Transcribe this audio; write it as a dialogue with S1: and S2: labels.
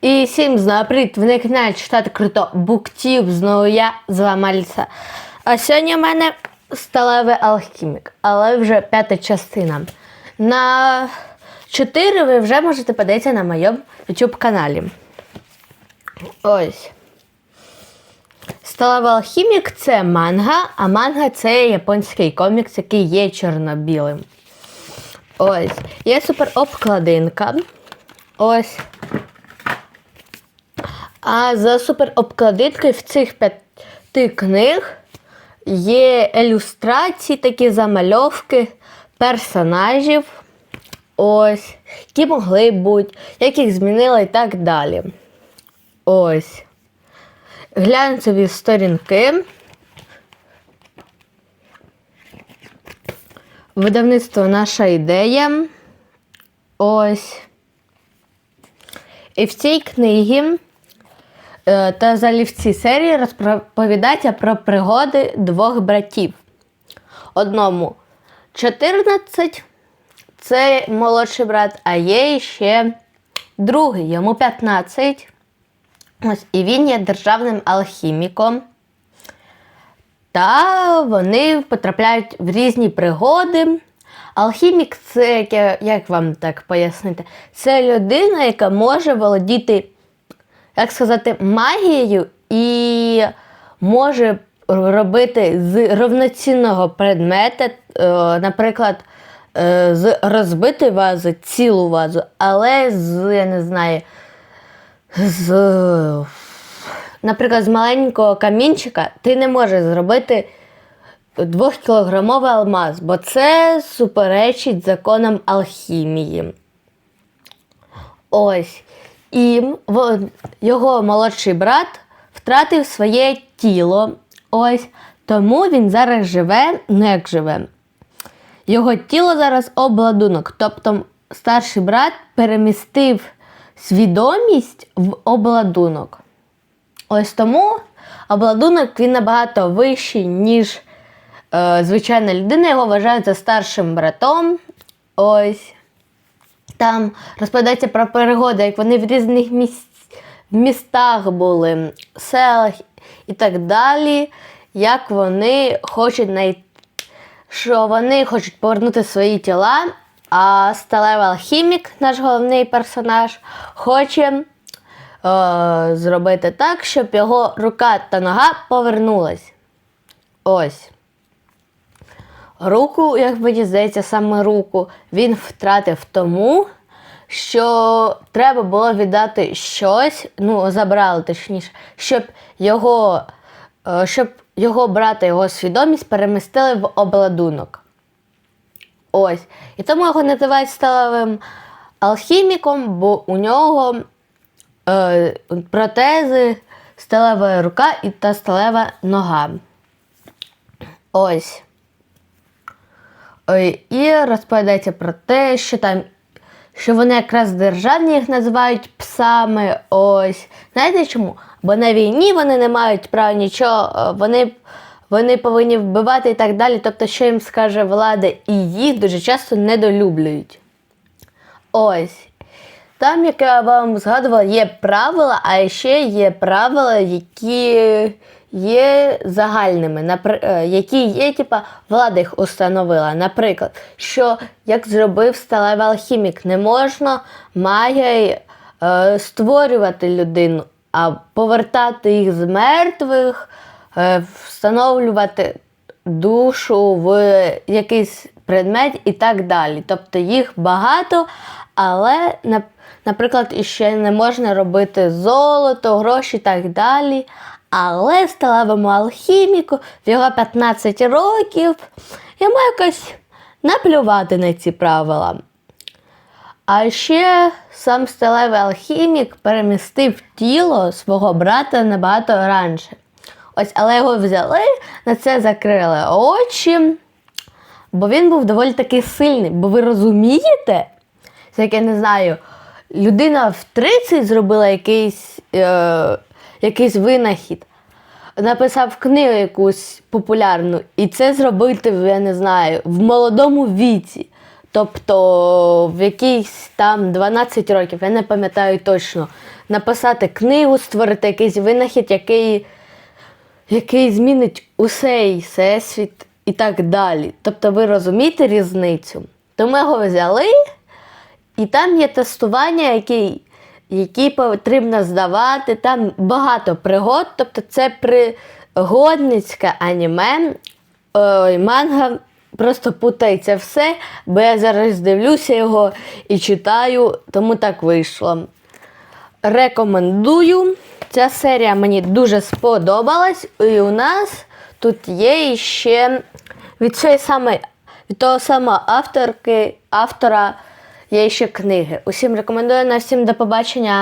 S1: І всім знаприт, ви на каналі читати круто буктів, знову я з вами Аліса. А сьогодні в мене сталевий алхімік, але вже п'ята частина. На 4 ви вже можете подивитися на моєму YouTube каналі. Ось. Сталевий алхімік це манга, а манга це японський комікс, який є чорно-білим. Ось. Є супер обкладинка. Ось. А за супер обкладинкою в цих п'яти книг є ілюстрації, такі замальовки персонажів. Ось, які могли бути, як їх змінили і так далі. Ось. Глянцеві сторінки. Видавництво наша ідея. Ось. І в цій книгі та взагалі в цій серії розповідається про пригоди двох братів. Одному 14, це молодший брат, а є ще другий, йому 15. Ось, і він є державним алхіміком. Та вони потрапляють в різні пригоди. Алхімік це, як вам так пояснити, це людина, яка може володіти, як сказати, магією і може робити з рівноцінного предмета, е, наприклад, е, з розбитої вази цілу вазу, але з, я не знаю, з, наприклад, з маленького камінчика ти не можеш зробити двохкілограмовий алмаз, бо це суперечить законам алхімії. Ось. І його молодший брат втратив своє тіло. Ось. Тому він зараз живе, не як живе. Його тіло зараз обладунок. Тобто старший брат перемістив свідомість в обладунок. Ось тому обладунок він набагато вищий, ніж е, звичайна людина. Його вважають за старшим братом. Ось. Там розповідається про перегоди, як вони в різних місць, містах були, селах і так далі. Як вони хочуть знайти, що вони хочуть повернути свої тіла, а сталевий алхімік, наш головний персонаж, хоче е, зробити так, щоб його рука та нога повернулась. Ось. Руку, як мені здається, саме руку він втратив тому, що треба було віддати щось, ну, забрали точніше, щоб його, е, щоб його брата, його свідомість перемістили в обладунок. Ось. І тому його називають сталевим алхіміком, бо у нього е, протези, сталева рука і та сталева нога. Ось. Ой, І розповідається про те, що там, що вони якраз державні їх називають псами. Ось. Знаєте чому? Бо на війні вони не мають права нічого, е, вони, вони повинні вбивати і так далі. Тобто, що їм скаже влада, і їх дуже часто недолюблюють. Ось. Там, як я вам згадувала, є правила, а ще є правила, які є загальними, напри- е, які є, типа, влада їх установила. Наприклад, що як зробив сталевий алхімік, не можна магією е, створювати людину, а повертати їх з мертвих, е, встановлювати душу в якийсь предмет і так далі. Тобто їх багато, але, наприклад, іще не можна робити золото, гроші і так далі. Але сталевому алхіміку в його 15 років йому якось наплювати на ці правила. А ще сам сталевий алхімік перемістив тіло свого брата набагато раніше. Ось, але його взяли, на це закрили очі, бо він був доволі таки сильний. Бо ви розумієте, як я не знаю, людина в 30 зробила якийсь, е, якийсь винахід, написав книгу якусь популярну, і це зробити, я не знаю, в молодому віці. Тобто в якійсь там 12 років, я не пам'ятаю точно, написати книгу, створити якийсь винахід, який, який змінить усей всесвіт і так далі. Тобто ви розумієте різницю? То ми його взяли, і там є тестування, які, які потрібно здавати. Там багато пригод, тобто це пригодницьке аніме. Ой, манга просто путається все, бо я зараз дивлюся його і читаю, тому так вийшло. Рекомендую. Ця серія мені дуже сподобалась. І у нас тут є ще від цієї самої, від того самого авторки, автора є ще книги. Усім рекомендую на всім до побачення.